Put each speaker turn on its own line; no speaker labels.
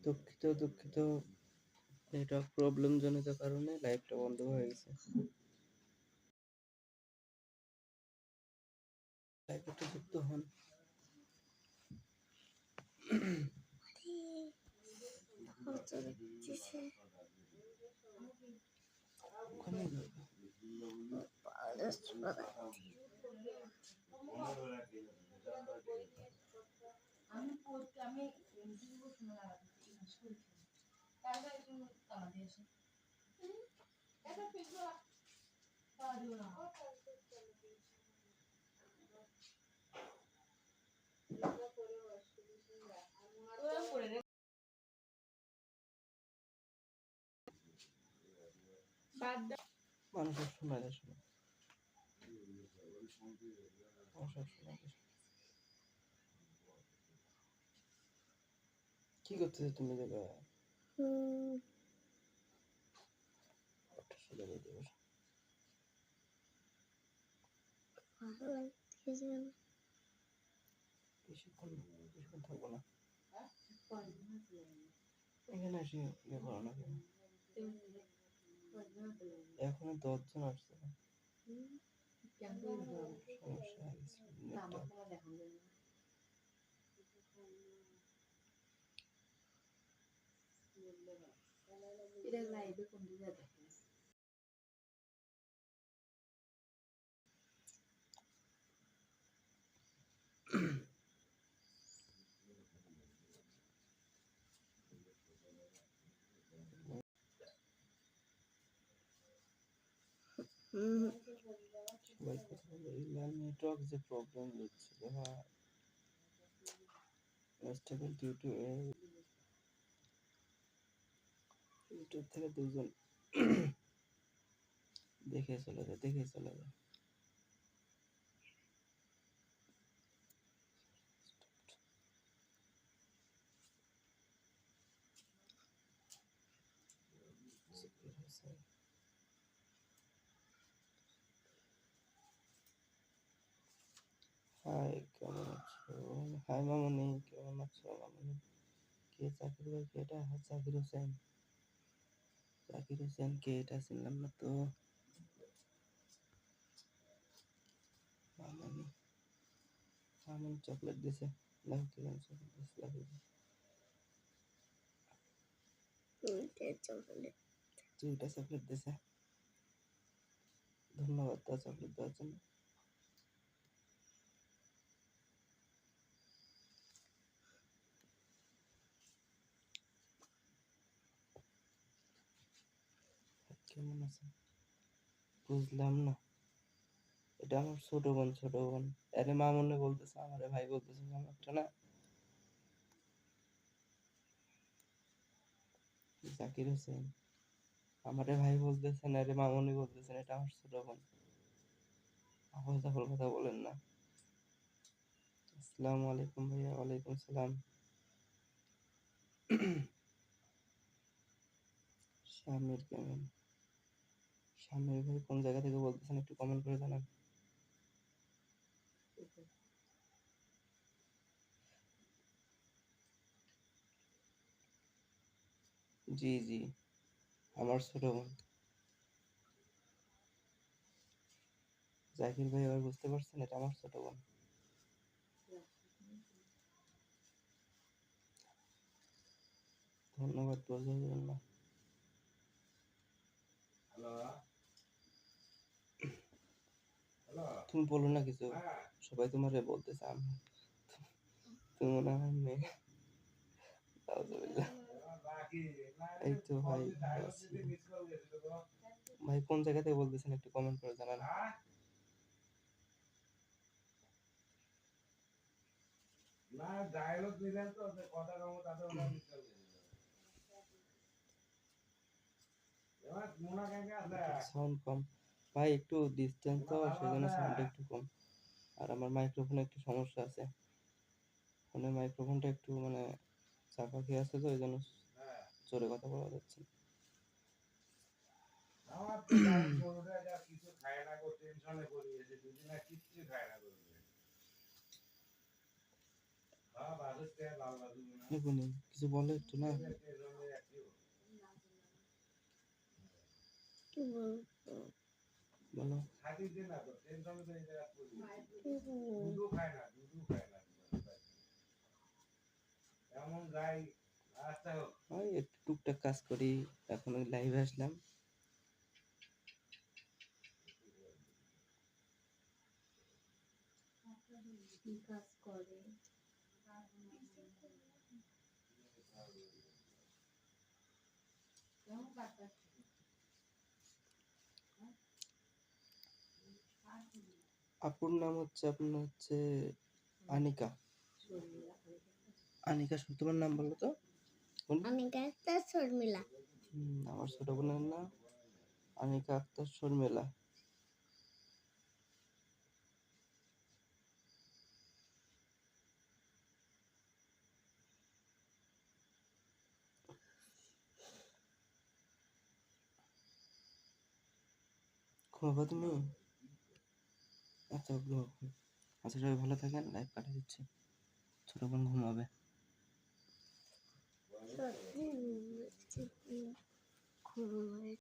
দুঃখিত দুঃখিত। Network problem জনিত কারণে লাইভটা বন্ধ হয়ে গেছে। লাইভে একটু যুক্ত হন। ওখানে মানুষের শোনা যায় শোনা মানুষের শোনা যায় কি করতেছো তুমি দাদা। বেশিক্ষণ বেশিক্ষণ থাকব না। এখানে এসে ইয়ে করো না এখন দশজন আসছে না। সমস্যা
ಇದೆಲ್ಲ ಇದು
ಕುಂದಿದೆ network is a problem with server. First of due to a YouTube থেকে দুজন দেখে চলে যায় দেখে চলে যায় জাকির হোসেন। হাই কেমন আছো হাই মামনি কেমন আছো মামনি কে জাকির ভাই কে এটা হ্যাঁ জাকির হোসেন জাকির হোসেন কে এটা চিনলাম না তো। মামনি মামনি চকলেট দিছে। দেখো কি জানি চকলেট দিছে জাকির। দুইটা চকলেট দিছে। ধন্যবাদ চকলেট দেওয়ার জন্য। কেমন আছেন বুঝলাম না। এটা আমার ছোট বোন ছোট বোন। আরে মামনে বলতেছে আমারে ভাই বলতেছে না। জাকির হোসেন আমারে ভাই বলতেছেন আরে মামনি বলতেছেন এটা আমার ছোট বোন। আবল তাবল কথা বলেন না। আসসালামু আলাইকুম ভাইয়া, ওয়ালাইকুম সালাম। শামির কেমন? শামির ভাই কোন জায়গা থেকে বলতেছেন একটু কমেন্ট করে জানান। জি জি, আমার ছোট বোন। জাকির ভাই এবার বুঝতে পারছেন এটা আমার ছোট বোন। ধন্যবাদ, বোঝার জন্য। তুমি বলো না কিছু। সবাই তোমারে বলতেছে আমি তুমি মনে হয় মেয়ে। এই তো ভাই ভাই কোন জায়গা থেকে বলতেছেন একটু কমেন্ট করে জানান।
না ডায়লগ দিলেন তো কথা কম মোনা আছে।
সাউন্ড কম। ভাই একটু ডিস্টেন্স তো সেজন্য সাউন্ড একটু কম। আর আমার মাইক্রোফোনে একটু সমস্যা আছে। ফোনের মাইক্রোফোনটা একটু মানে চাপা খেয়ে আছে তো এই জন্য জোরে কথা বলা যাচ্ছে
কিছু
বলো একটু না?
কি বলব?
বলো। ওই একটু টুকটাক কাজ করি এখন ওই লাইভে আসলাম।
কাজ করে?
কেমন
আপুর নাম হচ্ছে আপনার হচ্ছে আনিকা। আনিকা তোমার নাম বলো তো।
আমি শর্মিলা।
আমার ছোট বোনের নাম আনিকা আক্তার শর্মিলা। ঘুমাবো তুমি? আচ্ছা ঘুমাবো আচ্ছা সবাই ভালো থাকেন লাইভ কাটা দিচ্ছি। ছোট বোন ঘুমাবে।
ঘুমাবে।